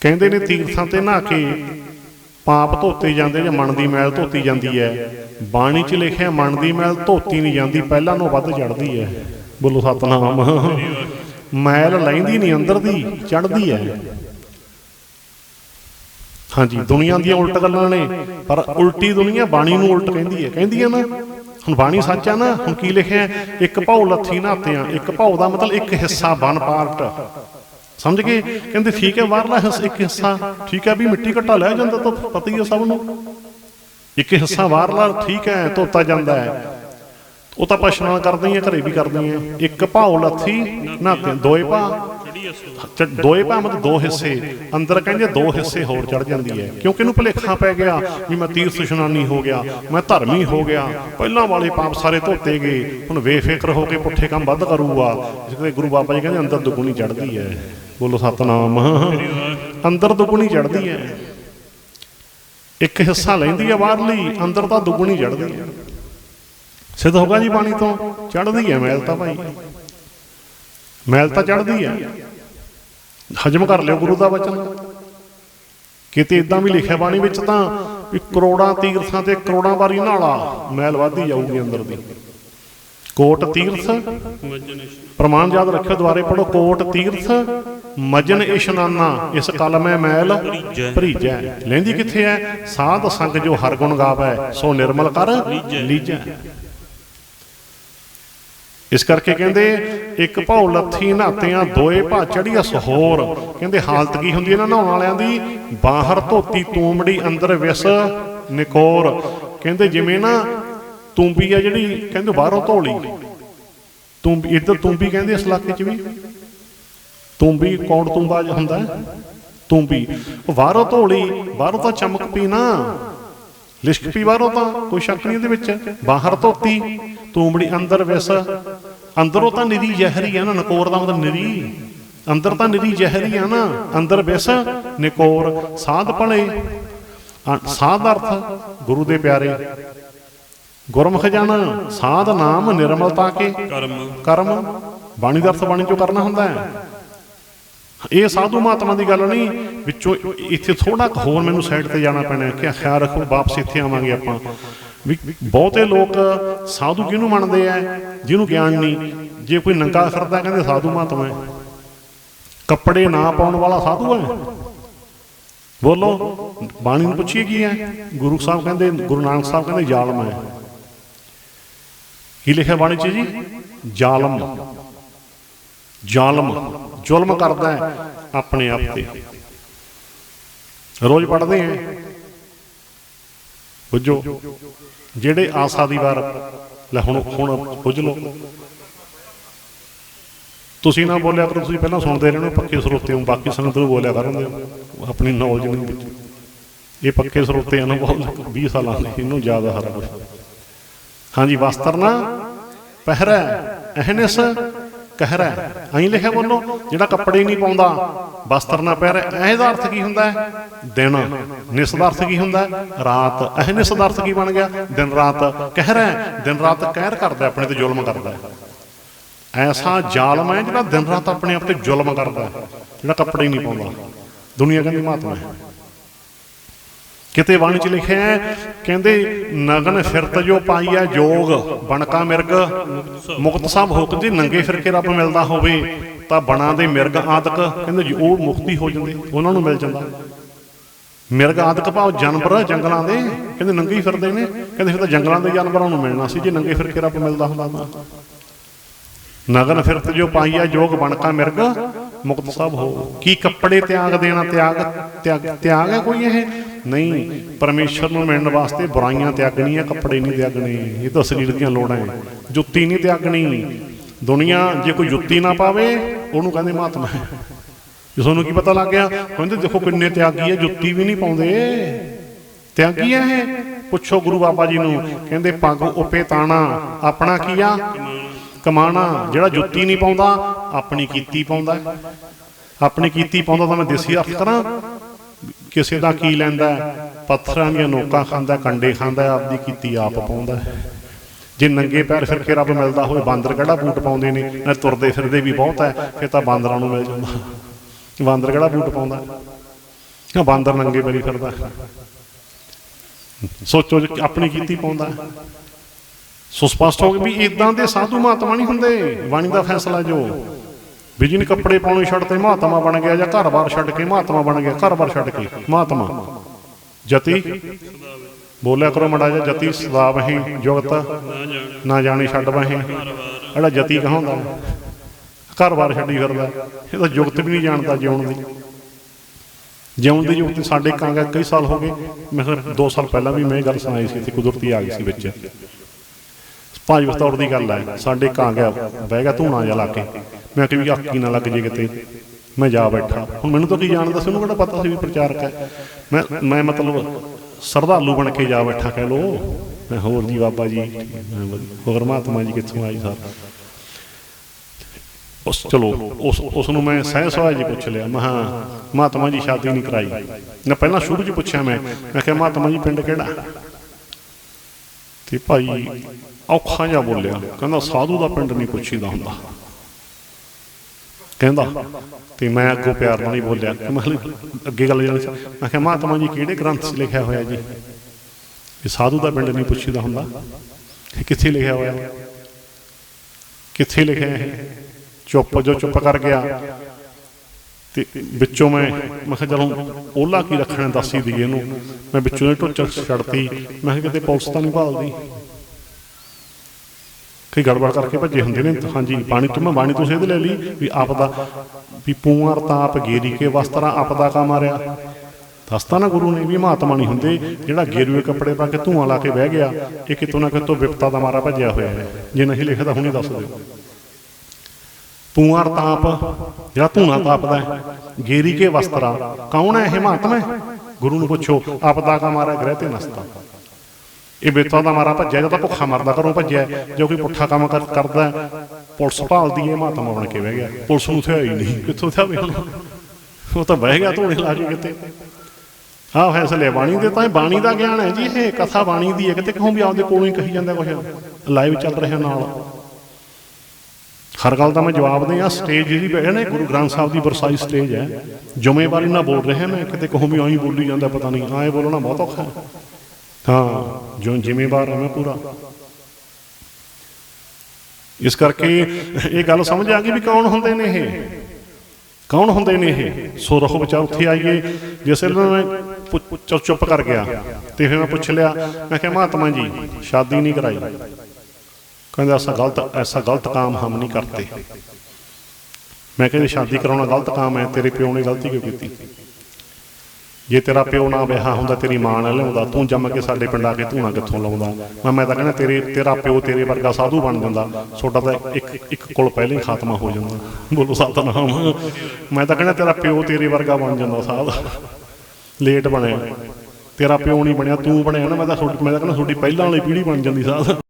ਕਹਿੰਦੇ ਨੇ ਤੀਰਥਾਂ ਤੇ ਨਹਾ ਕੇ ਪਾਪ ਧੋਤੇ ਜਾਂਦੇ ਜਾਂ ਮਨ ਦੀ ਮੈਲ ਧੋਤੀ ਜਾਂਦੀ ਹੈ। ਬਾਣੀ 'ਚ ਲਿਖਿਆ ਮਨ ਦੀ ਮੈਲ ਧੋਤੀ ਨਹੀਂ ਜਾਂਦੀ, ਪਹਿਲਾਂ ਨੂੰ ਵੱਧ ਚੜਦੀ ਹੈ। ਬੋਲੋ ਸਤਨਾਮ। ਮੈਲ ਲੈਂਦੀ ਨਹੀਂ, ਅੰਦਰ ਦੀ ਚੜਦੀ ਹੈ। ਹਾਂਜੀ, ਦੁਨੀਆ ਦੀਆਂ ਉਲਟ ਗੱਲਾਂ ਨੇ, ਪਰ ਉਲਟੀ ਦੁਨੀਆ ਬਾਣੀ ਨੂੰ ਉਲਟ ਕਹਿੰਦੀ ਹੈ। ਕਹਿੰਦੀ ਹੈ ਨਾ, ਹੁਣ ਬਾਣੀ ਸੱਚ ਆ ਨਾ, ਹੁਣ ਕੀ ਲਿਖਿਆ? ਇੱਕ ਭਾਉ ਲੱਥੀ ਨਾਤਿਆਂ ਇੱਕ ਭਾਉ ਦਾ ਮਤਲਬ ਇੱਕ ਹਿੱਸਾ ਬਨ ਪਾਰਟ। ਸਮਝ ਗਏ? ਕਹਿੰਦੇ ਠੀਕ ਹੈ, ਬਾਹਰਲਾ ਹਿੱਸਾ, ਇੱਕ ਹਿੱਸਾ ਠੀਕ ਹੈ ਵੀ ਮਿੱਟੀ ਘਟਾ ਲਿਆ ਜਾਂਦਾ ਤਾਂ ਪਤਾ ਹੀ ਹੈ ਸਭ ਨੂੰ। ਇੱਕ ਹਿੱਸਾ ਬਾਹਰਲਾ ਠੀਕ ਹੈ, ਧੋਤਾ ਜਾਂਦਾ ਹੈ। ਉਹ ਤਾਂ ਆਪਾਂ ਇਸ਼ਨਾਨ ਕਰਦੇ ਹੀ ਆ ਘਰੇ ਵੀ ਕਰਦੇ ਆ ਇੱਕ ਭਾਉ ਲੱਥੀ, ਨਾ ਦੋਏ ਭਾ ਦੋਏ ਭਾ ਮਤਲਬ ਦੋ ਹਿੱਸੇ। ਅੰਦਰ ਕਹਿੰਦੇ ਦੋ ਹਿੱਸੇ ਹੋਰ ਚੜ ਜਾਂਦੀ ਹੈ। ਕਿਉਂਕਿ ਇਹਨੂੰ ਭੁਲੇਖਾ ਪੈ ਗਿਆ ਵੀ ਮੈਂ ਤੀਰਥ ਇਸ਼ਨਾਨੀ ਹੋ ਗਿਆ, ਮੈਂ ਧਰਮੀ ਹੋ ਗਿਆ। ਪਹਿਲਾਂ ਵਾਲੇ ਪਾਪ ਸਾਰੇ ਧੋਤੇ ਗਏ। ਹੁਣ ਬੇਫਿਕਰ ਹੋ ਕੇ ਪੁੱਠੇ ਕੰਮ ਵੱਧ ਕਰੂਗਾ। ਜਿਸ ਗੁਰੂ ਬਾਬਾ ਜੀ ਕਹਿੰਦੇ ਅੰਦਰ ਦੁੱਗਣੀ ਚੜਦੀ ਹੈ। ਬੋਲੋ ਸਤਨਾਮ। ਅੰਦਰ ਦੁੱਗਣੀ ਚੜਦੀ ਹੈ ਇੱਕ ਹਿੱਸਾ ਲੈਂਦੀ ਹੈ ਬਾਹਰਲੀ ਅੰਦਰ ਤਾਂ ਦੁੱਗਣੀ ਚੜਦੀ ਹੈ ਸਿੱਧ ਹੋਗਾ ਜੀ ਬਾਣੀ ਤੋਂ। ਚੜਦੀ ਹੈ ਮੈਲ ਤਾਂ ਭਾਈ। ਮੈਲ ਤਾਂ ਚੜਦੀ ਹੈ ਹਜਮ ਕਰ ਲਿਓ ਗੁਰੂ ਦਾ ਵਚਨ। ਕਿਤੇ ਇਦਾਂ ਵੀ ਲਿਖਿਆ ਬਾਣੀ ਵਿੱਚ ਤਾਂ ਵੀ ਕਰੋੜਾਂ ਤੀਰਥਾਂ ਤੇ ਕਰੋੜਾਂ ਵਾਰੀ ਨਾਲਾ ਮੈਲ ਵਧਦੀ ਜਾਊਗੀ ਅੰਦਰ ਦੀ। ਕੋਟ ਤੀਰਥ। ਪ੍ਰਮਾਣ ਯਾਦ ਰੱਖਿਓ ਦੁਆਰੇ ਪੜੋ ਕੋਟ ਤੀਰਥ। ਮਜਨ ਇਸ਼ਨਾਨਾ, ਇਸ ਕਲਮੈ ਮੈਲ ਭਰੀਜੈ। ਲੈਂਦੀ ਕਿੱਥੇ ਹੈ ਸਾਧ ਸੰਗ ਜੋ ਹਰ ਗੁਣ ਗਾਵੈ, ਸੋ ਨਿਰਮਲ ਕਰ ਲੀਜੈ। ਇਸ ਕਰਕੇ ਕਹਿੰਦੇ, ਇੱਕ ਭੌ ਲੱਥੀ ਨਾਤਿਆਂ, ਦੋਏ ਭਾ ਚੜੀਆ ਸਹੋਰ ਕਹਿੰਦੇ, ਹਾਲਤ ਕੀ ਹੁੰਦੀ ਇਹਨਾਂ ਨਹਾਉਣ ਵਾਲਿਆਂ ਦੀ? ਬਾਹਰ ਧੋਤੀ ਤੂੰਬੜੀ, ਅੰਦਰ ਵਿਸ ਨਿਕੋਰ। ਕਹਿੰਦੇ, ਜਿਵੇਂ ਨਾ ਤੂੰਬੀ ਆ ਜਿਹੜੀ, ਕਹਿੰਦੇ, ਬਾਹਰੋਂ ਧੋਲੀ। ਤੂੰਬੀ, ਇੱਧਰ ਤੂੰਬੀ ਕਹਿੰਦੇ ਇਸ ਇਲਾਕੇ 'ਚ ਵੀ। ਤੂੰਬੀ ਕੌਣ ਤੂੰਬਾ ਜਿਹਾ ਹੁੰਦਾ ਹੈ? ਤੂੰਬੀ ਬਾਹਰੋਂ ਧੋਲੀ ਬਾਹਰੋਂ ਤਾਂ ਚਮਕ ਪੀ ਨਾ। ਲਿਸ਼ਕ ਪੀ ਬਾਹਰੋਂ ਤਾਂ ਕੋਈ ਸ਼ੱਕ ਨਹੀਂ ਇਹਦੇ ਵਿੱਚ? ਬਾਹਰ ਧੋਤੀ ਤੂੰਬੜੀ ਅੰਦਰ ਵਿਸ। ਅੰਦਰੋਂ ਤਾਂ ਨਿਰੀ ਜ਼ਹਿਰੀ ਆ ਨਾ ਨਕੋਰ ਦਾ ਮਤਲਬ ਨਿਰੀ। ਅੰਦਰ ਤਾਂ ਨਿਰੀ ਜ਼ਹਿਰੀ ਆ ਨਾ ਅੰਦਰ ਵਿਸ ਨਿਕੋਰ ਸਾਧ ਭਲੇ ਸਾਧ ਅਰਥ ਗੁਰੂ ਦੇ ਪਿਆਰੇ। ਗੁਰਮੁਖ ਜਨ ਸਾਧ ਨਾਮ ਨਿਰਮਲਤਾ ਕੇ। ਕਰਮ। ਕਰਮ ਬਾਣੀ ਦਾ ਅਰਥ ਬਾਣੀ ਚੋਂ ਕਰਨਾ ਹੁੰਦਾ ਹੈ। ਇਹ ਸਾਧੂ ਮਹਾਤਮਾ ਦੀ ਗੱਲ ਨਹੀਂ, ਵਿੱਚੋਂ ਇੱਥੇ ਥੋੜਾ ਹੋਰ ਮੈਨੂੰ ਸਾਈਡ ਤੇ ਜਾਣਾ ਪੈਣਾ ਕਿ ਖਿਆਲ ਰੱਖੋ, ਵਾਪਸ ਇੱਥੇ ਆਵਾਂਗੇ ਆਪਾਂ। ਵੀ ਬਹੁਤੇ ਲੋਕ ਸਾਧੂ ਕਿਹਨੂੰ ਮੰਨਦੇ ਆ, ਜਿਹਨੂੰ ਗਿਆਨ ਨਹੀਂ? ਜੇ ਕੋਈ ਨੰਗਾ ਫਿਰਦਾ, ਕਹਿੰਦੇ ਸਾਧੂ ਮਹਾਤਮਾ ਹੈ। ਕੱਪੜੇ ਨਾ ਪਾਉਣ ਵਾਲਾ ਸਾਧੂ ਹੈ। ਬੋਲੋ, ਬਾਣੀ ਨੂੰ ਪੁੱਛੀਏ ਕੀ ਹੈ? ਗੁਰੂ ਸਾਹਿਬ ਕਹਿੰਦੇ, ਗੁਰੂ ਨਾਨਕ ਸਾਹਿਬ ਕਹਿੰਦੇ, ਜ਼ਾਲਮ ਹੈ। ਕੀ ਲਿਖਿਆ ਬਾਣੀ 'ਚ ਜੀ? ਜ਼ਾਲਮ। ਜ਼ਾਲਮ, ਜ਼ੁਲਮ ਕਰਦਾ ਹੈ ਆਪਣੇ ਆਪ ਤੇ। ਰੋਜ਼ ਪੜ੍ਹਦੇ ਆਂ ਬੁੱਝੋ, ਜਿਹੜੇ ਆਸਾ ਦੀ ਵਾਰ, ਲੈ ਹੁਣ ਹੁਣ ਬੁੱਝ ਲਓ। ਤੁਸੀਂ ਨਾ ਬੋਲਿਆ ਕਰੋ, ਤੁਸੀਂ ਪਹਿਲਾਂ ਸੁਣਦੇ ਰਹਿਣਾ, ਪੱਕੇ ਸਰੋਤੇ ਹੋ। ਬਾਕੀ ਸੰਗਤ ਨੂੰ ਬੋਲਿਆ ਕਰਨਦੇ ਹੋ ਆਪਣੀ ਨੌਲੇਜ ਨਹੀਂ ਵਿੱਚ ਇਹ ਪੱਕੇ ਸਰੋਤੇ ਹਨ, ਬਹੁਤ 20 ਸਾਲਾਂ ਦੇ ਇਹਨੂੰ ਜ਼ਿਆਦਾ ਹਰ ਕੁਝ ਹਾਂਜੀ, ਵਸਤਰ ਨਾ ਪਹਿਰਾ, ਅਹਨਸ ਕਹਿਰਾ ਐਂ ਲਿਖਿਆ ਬੋਲੋ ਜਿਹੜਾ ਕੱਪੜੇ ਨਹੀਂ ਪਾਉਂਦਾ ਵਸਤਰ ਨਾ ਪਹਿਰੇ ਇਹਦਾ ਅਰਥ ਕੀ ਹੁੰਦਾ ਹੈ? ਦਿਨ ਨਿਸ ਦਾ ਅਰਥ ਕੀ ਹੁੰਦਾ ਹੈ? ਰਾਤ ਅਹਨਸ ਦਾ ਅਰਥ ਕੀ ਬਣ ਗਿਆ? ਦਿਨ ਰਾਤ ਕਹਿਰਾ ਦਿਨ ਰਾਤ ਕਹਿਰ ਕਰਦਾ ਆਪਣੇ ਤੇ ਜ਼ੁਲਮ ਕਰਦਾ ਹੈ। ਐਸਾ ਜ਼ਾਲਮ ਹੈ ਜਿਹੜਾ ਦਿਨ ਰਾਤ ਆਪਣੇ ਆਪ ਤੇ ਜ਼ੁਲਮ ਕਰਦਾ ਹੈ, ਜਿਹੜਾ ਕੱਪੜੇ ਹੀ ਨਹੀਂ ਪਾਉਂਦਾ। ਦੁਨੀਆ ਕਹਿੰਦੀ ਮਹਾਤਮਾ ਹੈ। ਕਿਤੇ ਬਾਣੀ ਚ ਲਿਖਿਆ ਹੈ ਕਹਿੰਦੇ ਨਗਨ ਫਿਰਤ ਜੋ ਪਾਈਆ ਜੋਗ, ਬਣਕਾ ਮਿਰਗ। ਮੁਕਤ ਸਾਹਿਬ ਹੁਕਮ ਜੀ ਨੰਗੇ ਫਿਰ ਕੇ ਰੱਬ ਮਿਲਦਾ ਹੋਵੇ, ਤਾਂ ਬਣਾ ਦੇ ਮਿਰਗ ਆਦਿਕ, ਕਹਿੰਦੇ ਉਹ ਮੁਕਤੀ ਹੋ ਜਾਂਦੇ, ਉਹਨਾਂ ਨੂੰ ਮਿਲ ਜਾਂਦਾ। ਮਿਰਗ ਆਦਿਕ ਭਾਵ ਜਾਨਵਰ ਜੰਗਲਾਂ ਦੇ, ਕਹਿੰਦੇ ਨੰਗੇ ਫਿਰਦੇ ਨੇ, ਕਹਿੰਦੇ ਫਿਰ ਤਾਂ ਜੰਗਲਾਂ ਦੇ ਜਾਨਵਰਾਂ ਨੂੰ ਮਿਲਣਾ ਸੀ, ਜੇ ਨੰਗੇ ਫਿਰ ਕੇ ਰੱਬ ਮਿਲਦਾ ਹੁੰਦਾ ਤਾਂ। ਨਗਨ ਫਿਰਤ ਜੋ ਪਾਈਆ ਜੋਗ, ਬਣਕਾ ਮਿਰਗ, ਮੁਕਤ ਸਭ ਹੋ ਕੀ ਕੱਪੜੇ ਤਿਆਗ ਦੇਣਾ, ਤਿਆਗ ਤਿਆਗ ਤਿਆਗ ਹੈ ਕੋਈ ਇਹ? ਨਹੀਂ ਪਰਮੇਸ਼ਰ ਨੂੰ ਮਿਲਣ ਵਾਸਤੇ ਬੁਰਾਈਆਂ ਤਿਆਗਣੀਆਂ ਕੱਪੜੇ ਨਹੀਂ ਤਿਆਗਣੇ ਇਹ ਤਾਂ ਸਰੀਰ ਦੀਆਂ ਲੋੜਾਂ ਹੈ। ਜੁੱਤੀ ਨਹੀਂ ਤਿਆਗਣੀ ਦੁਨੀਆ ਜੇ ਕੋਈ ਜੁੱਤੀ ਨਾ ਪਾਵੇ, ਉਹਨੂੰ ਕਹਿੰਦੇ ਮਹਾਤਮਾ ਜੇ ਤੁਹਾਨੂੰ ਕੀ ਪਤਾ ਲੱਗ ਗਿਆ, ਕਹਿੰਦੇ ਦੇਖੋ ਕਿੰਨੇ ਤਿਆਗੀ ਹੈ, ਜੁੱਤੀ ਵੀ ਨਹੀਂ ਪਾਉਂਦੇ। ਤਿਆਗੀ ਹੈ ਇਹ? ਪੁੱਛੋ ਗੁਰੂ ਬਾਬਾ ਜੀ ਨੂੰ, ਕਹਿੰਦੇ ਪੱਗ ਉਪੇ ਤਾਣਾ, ਆਪਣਾ ਕੀ ਆ? ਕਮਾਣਾ। ਜਿਹੜਾ ਜੁੱਤੀ ਨਹੀਂ ਪਾਉਂਦਾ, ਆਪਣੀ ਕੀਤੀ ਪਾਉਂਦਾ। ਆਪਣੀ ਕੀਤੀ ਪਾਉਂਦਾ ਤਾਂ ਮੈਂ ਦੇਸੀ ਅਰਥ ਕਰਾਂ ਕਿਸੇ ਦਾ ਕੀ ਲੈਂਦਾ ਪੱਥਰਾਂ ਦੀਆਂ ਨੋਕਾਂ ਖਾਂਦਾ, ਕੰਡੇ ਖਾਂਦਾ, ਆਪਦੀ ਕੀਤੀ ਆਪ ਪਾਉਂਦਾ ਜੇ ਨੰਗੇ ਪੈਰ ਫਿਰ ਕੇ ਰੱਬ ਮਿਲਦਾ ਹੋਵੇ, ਬਾਂਦਰ ਕਿਹੜਾ ਬੂਟ ਪਾਉਂਦੇ ਨੇ? ਨਾ ਤੁਰਦੇ ਫਿਰਦੇ ਵੀ ਬਹੁਤ ਹੈ, ਫਿਰ ਤਾਂ ਬਾਂਦਰਾਂ ਨੂੰ ਮਿਲ ਜਾਂਦਾ। ਬਾਂਦਰ ਕਿਹੜਾ ਬੂਟ ਪਾਉਂਦਾ? ਨਾ ਬਾਂਦਰ ਨੰਗੇ ਪੈਰੀ ਫਿਰਦਾ। ਸੋਚੋ ਆਪਣੀ ਕੀਤੀ ਪਾਉਂਦਾ। ਸੋ ਸਪਸ਼ਟ ਹੋ ਗਿਆ ਵੀ ਇਦਾਂ ਦੇ ਸਾਧੂ ਮਹਾਤਮਾ ਨਹੀਂ ਹੁੰਦੇ। ਬਾਣੀ ਦਾ ਫੈਸਲਾ ਜੋ ਵੀ ਜਿਹਨੇ ਕੱਪੜੇ ਪਾਉਣੇ ਛੱਡ ਤੇ ਮਹਾਤਮਾ ਬਣ ਗਿਆ ਜਾਂ ਘਰ-ਬਾਰ ਛੱਡ ਕੇ ਮਹਾਤਮਾ ਬਣ ਗਿਆ ਘਰ-ਬਾਰ ਛੱਡ ਕੇ ਮਹਾਤਮਾ। ਜਤੀ, ਬੋਲਿਆ ਕਰੋ ਮੜਾ ਜਾ ਜਤੀ ਸਦਾ ਵਹੀਂ ਜੁਗਤ। ਨਾ ਜਾਣੀ ਛੱਡ ਵਹੀਂ ਜਿਹੜਾ ਜਤੀ ਕਹਾਉਂਦਾ ਘਰ-ਬਾਰ ਛੱਡੀ ਫਿਰਦਾ ਇਹ ਤਾਂ ਜੁਗਤ ਵੀ ਨਹੀਂ ਜਾਣਦਾ ਜਿਉਣ ਦੀ। ਜਿਉਣ ਦੀ ਜੁਗਤ ਸਾਡੇ ਕਾਂਗਾ ਕਈ ਸਾਲ ਹੋ ਗਏ, ਮੈਂ ਕਿਹਾ 2 ਸਾਲ ਪਹਿਲਾਂ ਵੀ ਮੈਂ ਇਹ ਗੱਲ ਸੁਣਾਈ ਸੀ ਤੇ ਕੁਦਰਤੀ ਆ ਗਈ ਸੀ ਵਿੱਚ। ਭਾਜ ਬਤੌਰ ਦੀ ਗੱਲ ਹੈ। ਸਾਡੇ ਕਾਂ ਗਿਆ। ਬਹਿ ਗਿਆ ਧੂਣਾ ਜਿਹਾ ਲਾ ਕੇ। ਮੈਂ ਕਿ ਵੀ ਆਕੀ ਨਾ ਲੱਗ ਜੇ ਕਿਤੇ। ਮੈਂ ਜਾ ਬੈਠਾ। ਹੁਣ ਮੈਨੂੰ ਤਾਂ ਕੀ ਜਾਣਦਾ ਸੀ ਉਹਨੂੰ ਕਿਹੜਾ ਪਤਾ ਸੀ ਵੀ ਪ੍ਰਚਾਰਕ ਹੈ। ਮੈਂ ਮੈਂ ਮਤਲਬ ਸਰਦਾਲੂ ਬਣ ਕੇ ਜਾ ਬੈਠਾ, ਕਹਿ ਲੋ ਮੈਂ ਹੋਰ ਜੀ ਬਾਬਾ ਜੀ ਮੈਂ ਹੋਰ ਮਹਾਤਮਾ ਜੀ ਕਿੱਥੋਂ ਆਈ ਸਰ? ਉਸ, ਚਲੋ, ਉਸ ਉਸ ਨੂੰ ਮੈਂ ਸਹਿ ਸਵਾਲ ਜੀ ਪੁੱਛ ਲਿਆ। ਮਹਾ ਮਹਾਤਮਾ ਜੀ ਸ਼ਾਦੀ ਨਹੀਂ ਕਰਾਈ। ਨਾ ਪਹਿਲਾਂ ਸ਼ੁਰੂ ਚ ਪੁੱਛਿਆ ਮੈਂ। ਮੈਂ ਕਿਹਾ, ਮਹਾਤਮਾ ਜੀ ਪਿੰਡ ਕਿਹੜਾ? ਤੇ ਭਾਈ ਔਖਾ ਜਿਹਾ ਬੋਲਿਆ, ਕਹਿੰਦਾ, ਸਾਧੂ ਦਾ ਪਿੰਡ ਨਹੀਂ ਪੁੱਛੀਦਾ ਹੁੰਦਾ। ਕਹਿੰਦਾ, ਤੇ ਮੈਂ ਅੱਗੋਂ ਪਿਆਰ ਨਾਲ ਹੀ ਬੋਲਿਆ ਮੈਂ ਕਿਹਾ ਅੱਗੇ ਗੱਲ ਜਾਣੀ ਮੈਂ ਕਿਹਾ, ਮਹਾਤਮਾ ਜੀ, ਕਿਹੜੇ ਗ੍ਰੰਥ 'ਚ ਲਿਖਿਆ ਹੋਇਆ ਜੀ? ਇਹ ਸਾਧੂ ਦਾ ਪਿੰਡ ਨਹੀਂ ਪੁੱਛੀਦਾ ਹੁੰਦਾ। ਇਹ ਕਿੱਥੇ ਲਿਖਿਆ ਹੋਇਆ? ਕਿੱਥੇ ਲਿਖਿਆ ਹੈ ਚੁੱਪ ਜੋ ਚੁੱਪ ਕਰ ਗਿਆ। ਤੇ ਵਿੱਚੋਂ ਮੈਂ ਮੈਂ ਕਿਹਾ ਚਲੋ ਓਲਾ ਕੀ ਰੱਖਣਾ ਦੱਸ ਹੀ ਦਈਏ ਇਹਨੂੰ। ਮੈਂ ਵਿੱਚੋਂ ਇਹ ਟੁੱਚ ਛੱਡਤੀ। ਮੈਂ ਕਿਹਾ ਕਿਤੇ ਪੁਲਿਸ ਤਾਂ ਨਹੀਂ ਭਾਲਦੀ। ਕਈ ਗੜਬੜ ਕਰਕੇ ਭੱਜੇ ਹੁੰਦੇ ਨੇ। ਹਾਂਜੀ ਬਾਣੀ ਤੋਂ ਮੈਂ ਬਾਣੀ ਤੋਂ ਸੇਧ ਲੈ ਲਈ ਵੀ ਆਪ ਦਾ ਵੀ ਪੂਆਰ ਤਾਂ ਆਪ ਗੇਰੀ ਕੇ ਵਸਤਰਾ ਆਪ ਦਾ ਕਾ ਮਾਰਿਆ ਦੱਸਤਾ ਨਾ ਗੁਰੂ ਨੇ ਵੀ ਮਹਾਤਮਾ ਨਹੀਂ ਹੁੰਦੇ। ਜਿਹੜਾ ਗੇਰੂਏ ਕੱਪੜੇ ਪਾ ਕੇ ਧੂਆਂ ਲਾ ਕੇ ਬਹਿ ਗਿਆ, ਇਹ ਕਿਤੋਂ ਨਾ ਕਿਤੋਂ ਵਿਪਤਾ ਦਾ ਮਾਰਾ ਭੱਜਿਆ ਹੋਇਆ ਹੈ। ਜੇ ਨਹੀਂ ਲਿਖਦਾ ਹੁਣੇ ਦੱਸ ਦਿਓ। ਪੂਆਰ ਤਾਪ, ਜਿਹੜਾ ਧੂਣਾ ਤਾਪਦਾ ਹੈ, ਗੇਰੀ ਕੇ ਵਸਤਰਾ। ਕੌਣ ਹੈ ਇਹ ਮਹਾਤਮਾ ਗੁਰੂ ਨੂੰ ਪੁੱਛੋ ਆਪਦਾ ਕਾ ਮਾਰਾ ਗ੍ਰਹਿ ਤੇ ਨਸਤਾ। ਇਹ ਬੇਤਾਂ ਦਾ ਮਾਰਾ ਭੱਜਿਆ ਜਾਂ ਤਾਂ ਭੁੱਖਾ ਮਰਦਾ ਘਰੋਂ ਭੱਜਿਆ ਜੋ ਕੋਈ ਪੁੱਠਾ ਕੰਮ ਕਰਦਾ ਪੁਲਿਸ ਭਾਲਦੀ ਹੈ ਮਹਾਤਮਾ ਬਣ ਕੇ ਬਹਿ ਗਿਆ। ਪੁਲਿਸ ਨੂੰ ਥਿਆ ਹੀ ਨਹੀਂ। ਕਿੱਥੋਂ ਥਿਆ ਵੀ ਉਹ ਤਾਂ ਬਹਿ ਗਿਆ ਧੂਣੇ ਲਾ ਕੇ ਕਿਤੇ। ਆਹ ਫੈਸਲੇ ਬਾਣੀ ਦੇ ਤਾਂ ਇਹ ਬਾਣੀ ਦਾ ਗਿਆਨ ਹੈ ਜੀ, ਇਹ ਕਥਾ ਬਾਣੀ ਦੀ ਹੈ, ਕਿਤੇ ਕਹੂੰ ਵੀ ਆਪਦੇ ਕੋਲੋਂ ਹੀ ਕਹੀ ਜਾਂਦਾ ਕੁਝ ਲਾਈਵ ਚੱਲ ਰਿਹਾ ਨਾਲ। ਹਰ ਗੱਲ ਦਾ ਮੈਂ ਜਵਾਬ ਦੇ ਆ ਸਟੇਜ ਜਿਹੜੀ ਬੈਠੇ ਨੇ ਗੁਰੂ ਗ੍ਰੰਥ ਸਾਹਿਬ ਦੀ ਵਰਸਾਈ ਸਟੇਜ ਹੈ। ਜ਼ਿੰਮੇਵਾਰੀ ਨਾਲ ਬੋਲ ਰਿਹਾ ਮੈਂ, ਕਿਤੇ ਕਹੂੰ ਵੀ ਆਈ ਬੋਲੀ ਜਾਂਦਾ, ਪਤਾ ਨਹੀਂ, ਆਏ ਬੋਲਣਾ ਬਹੁਤ ਔਖਾ ਹੈ। ਹਾਂ, ਜੋ ਜ਼ਿੰਮੇਵਾਰ ਹਾਂ ਮੈਂ ਪੂਰਾ। ਇਸ ਕਰਕੇ ਇਹ ਗੱਲ ਸਮਝ ਆ ਗਈ ਵੀ ਕੌਣ ਹੁੰਦੇ ਨੇ ਇਹ? ਕੌਣ ਹੁੰਦੇ ਨੇ ਇਹ? ਸੋ ਰਹੋ ਵਿਚਾਰ ਉੱਥੇ ਆਈਏ। ਜਿਸ ਵੇਲੇ ਮੈਂ ਚੁੱਪ ਚੁੱਪ ਕਰ ਗਿਆ ਤੇ ਫਿਰ ਮੈਂ ਪੁੱਛ ਲਿਆ, ਮੈਂ ਕਿਹਾ, ਮਹਾਤਮਾ ਜੀ, ਸ਼ਾਦੀ ਨਹੀਂ ਕਰਾਈ? ਕਹਿੰਦਾ, ਐਸਾ ਗਲਤ ਐਸਾ ਗਲਤ ਕੰਮ ਹਮ ਨਹੀਂ ਕਰਤੇ। ਮੈਂ ਕਹਿੰਦਾ, ਸ਼ਾਦੀ ਕਰਾਉਣਾ ਗਲਤ ਕੰਮ ਹੈ, ਤੇਰੇ ਪਿਓ ਨੇ ਗਲਤੀ ਕਿਉਂ ਕੀਤੀ? ਜੇ ਤੇਰਾ ਪਿਓ ਨਾ ਵਿਆਹ ਹੁੰਦਾ, ਤੇਰੀ ਮਾਂ ਨਾਲ ਲਿਆਉਂਦਾ, ਤੂੰ ਜੰਮ ਕੇ ਸਾਡੇ ਪਿੰਡ ਆ ਕੇ ਧੂਣਾ ਕਿੱਥੋਂ ਲਾਉਂਦਾ? ਮੈਂ ਮੈਂ ਤਾਂ ਕਹਿੰਦਾ, ਤੇਰੇ ਤੇਰਾ ਪਿਓ ਤੇਰੇ ਵਰਗਾ ਸਾਧੂ ਬਣ ਜਾਂਦਾ। ਛੋਟਾ ਤਾਂ ਇੱਕ ਇੱਕ ਕੋਲ ਪਹਿਲਾਂ ਹੀ ਖਾਤਮਾ ਹੋ ਜਾਂਦਾ। ਬੋਲੋ ਸਤਨਾਮ। ਮੈਂ ਤਾਂ ਕਹਿੰਦਾ, ਤੇਰਾ ਪਿਓ ਤੇਰੇ ਵਰਗਾ ਬਣ ਜਾਂਦਾ ਸਾਧ। ਲੇਟ ਬਣਿਆ। ਤੇਰਾ ਪਿਓ ਨਹੀਂ ਬਣਿਆ, ਤੂੰ ਬਣਿਆ ਨਾ, ਮੈਂ ਤਾਂ ਮੈਂ ਤਾਂ ਕਹਿੰਦਾ, ਤੁਹਾਡੀ ਪਹਿਲਾਂ ਵਾਲੀ ਪੀੜ੍ਹੀ ਬਣ ਜਾਂਦੀ ਸਾਧ।